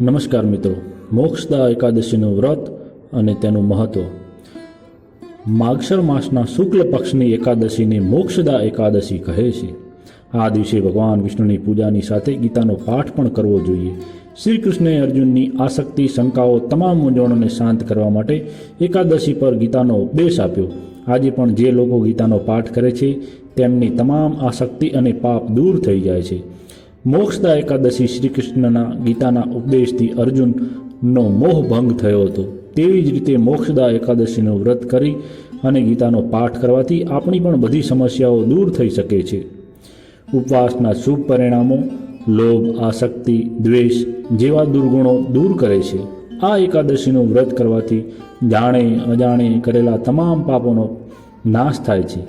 નમસ્કાર મિત્રો. મોક્ષદા એકાદશીનું વ્રત અને તેનું મહત્વ. માગશર માસના શુક્લ પક્ષની એકાદશીને મોક્ષદા એકાદશી કહે છે. આ દિવસે ભગવાન વિષ્ણુની પૂજાની સાથે ગીતાનો પાઠ પણ કરવો જોઈએ. શ્રી કૃષ્ણે અર્જુનની આસક્તિ, શંકાઓ તમામ મૂંઝવણોને શાંત કરવા માટે એકાદશી પર ગીતાનો ઉપદેશ આપ્યો. આજે પણ જે લોકો ગીતાનો પાઠ કરે છે, તેમની તમામ આસક્તિ અને પાપ દૂર થઈ જાય છે. મોક્ષદા એકાદશી શ્રી કૃષ્ણના ગીતાના ઉપદેશથી અર્જુનનો મોહ ભંગ થયો હતો. તેવી જ રીતે મોક્ષદા એકાદશીનું વ્રત કરી અને ગીતાનો પાઠ કરવાથી આપણી પણ બધી સમસ્યાઓ દૂર થઈ શકે છે. ઉપવાસના શુભ પરિણામો, લોભ, આસક્તિ, દ્વેષ જેવા દુર્ગુણો દૂર કરે છે. આ એકાદશીનું વ્રત કરવાથી જાણે અજાણે કરેલા તમામ પાપોનો નાશ થાય છે.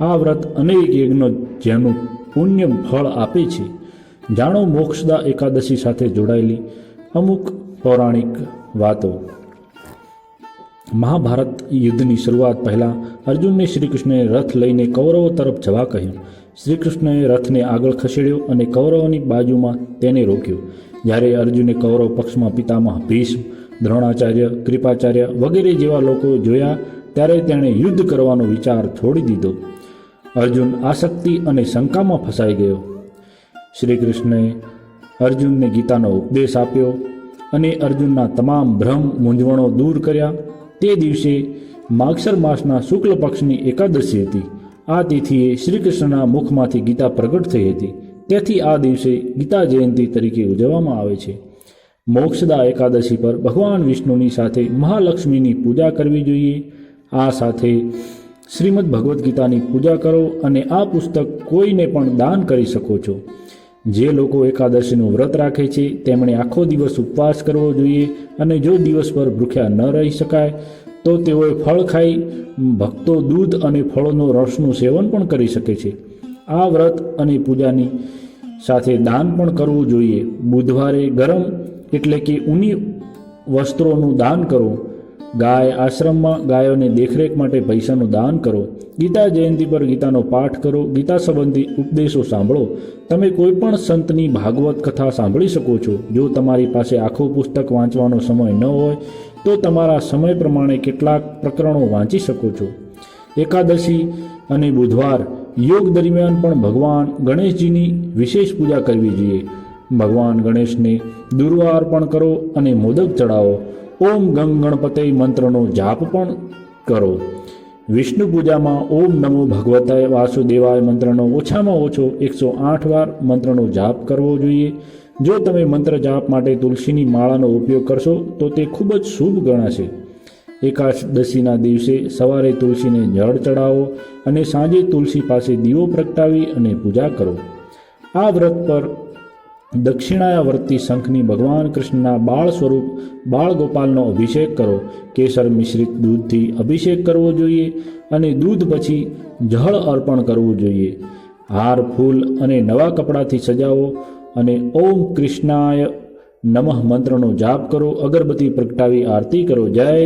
આ વ્રત અનેક યજ્ઞો જેનું પુણ્ય ફળ આપે છે. જાણો મોક્ષદા એકાદશી સાથે જોડાયેલી અમુક પૌરાણિક વાતો. મહાભારત યુદ્ધની શરૂઆત પહેલાં અર્જુનને શ્રીકૃષ્ણએ રથ લઈને કૌરવો તરફ જવા કહ્યું. શ્રીકૃષ્ણએ રથને આગળ ખસેડ્યો અને કૌરવોની બાજુમાં તેને રોક્યો. જ્યારે અર્જુને કૌરવ પક્ષમાં પિતામહ ભીષ્મ, દ્રોણાચાર્ય, કૃપાચાર્ય વગેરે જેવા લોકો જોયા, ત્યારે તેણે યુદ્ધ કરવાનો વિચાર છોડી દીધો. અર્જુન આસક્તિ અને શંકામાં ફસાઈ ગયો. શ્રી કૃષ્ણએ અર્જુનને ગીતાનો ઉપદેશ આપ્યો અને અર્જુનના તમામ ભ્રમ, મૂંઝવણો દૂર કર્યા. તે દિવસે માગસર માસના શુક્લ પક્ષની એકાદશી હતી. આ તિથિએ શ્રી કૃષ્ણના મુખમાંથી ગીતા પ્રગટ થઈ હતી. તેથી આ દિવસે ગીતા જયંતિ તરીકે ઉજવવામાં આવે છે. મોક્ષદા એકાદશી પર ભગવાન વિષ્ણુની સાથે મહાલક્ષ્મીની પૂજા કરવી જોઈએ. આ સાથે શ્રીમદ ભગવદ્ ગીતાની પૂજા કરો અને આ પુસ્તક કોઈને પણ દાન કરી શકો છો. જે લોકો એકાદશીનું વ્રત રાખે છે, તેમણે આખો દિવસ ઉપવાસ કરવો જોઈએ અને જો દિવસભર ભૂખ્યા ન રહી શકાય, તો તેઓએ ફળ ખાઈ ભક્તો દૂધ અને ફળોનો રસનું સેવન પણ કરી શકે છે. આ વ્રત અને પૂજાની સાથે દાન પણ કરવું જોઈએ. બુધવારે ગરમ એટલે કે ઊની વસ્ત્રોનું દાન કરો. ગાય આશ્રમમાં ગાયોને દેખરેખ માટે પૈસાનું દાન કરો. ગીતા જયંતિ પર ગીતાનો પાઠ કરો. ગીતા સંબંધી ઉપદેશો સાંભળો. તમે કોઈ પણ સંતની ભાગવત કથા સાંભળી શકો છો. જો તમારી પાસે આખું પુસ્તક વાંચવાનો સમય ન હોય, તો તમારા સમય પ્રમાણે કેટલાક પ્રકરણો વાંચી શકો છો. એકાદશી અને બુધવાર યોગ દરમિયાન પણ ભગવાન ગણેશજીની વિશેષ પૂજા કરવી જોઈએ. ભગવાન ગણેશને દુર્વા અર્પણ કરો અને મોદક ચડાવો ઓમ ગંગ ગણપતે મંત્રનો જાપ પણ કરો. વિષ્ણુ પૂજામાં ઓમ નમો ભગવતાય વાસુદેવાય મંત્રનો ઓછામાં ઓછો એકસો આઠ વાર મંત્રનો જાપ કરવો જોઈએ. જો તમે મંત્ર જાપ માટે તુલસીની માળાનો ઉપયોગ કરશો, તો તે ખૂબ જ શુભ ગણાશે. એકાદશીના દિવસે સવારે તુલસીને જળ ચડાવો અને સાંજે તુલસી પાસે દીવો પ્રગટાવી અને પૂજા કરો. આ વ્રત પર દક્ષિણાયાવર્તી શંખની ભગવાન કૃષ્ણના બાળ સ્વરૂપ, બાળ ગોપાલનો અભિષેક કરો. કેસર મિશ્રિત દૂધથી અભિષેક કરવો જોઈએ અને દૂધ પછી જળ અર્પણ કરવું જોઈએ. હાર, ફૂલ અને નવા કપડાથી સજાવો અને ઓમ કૃષ્ણાય નમઃ મંત્રનો જાપ કરો. અગરબત્તી પ્રગટાવી આરતી કરો. જય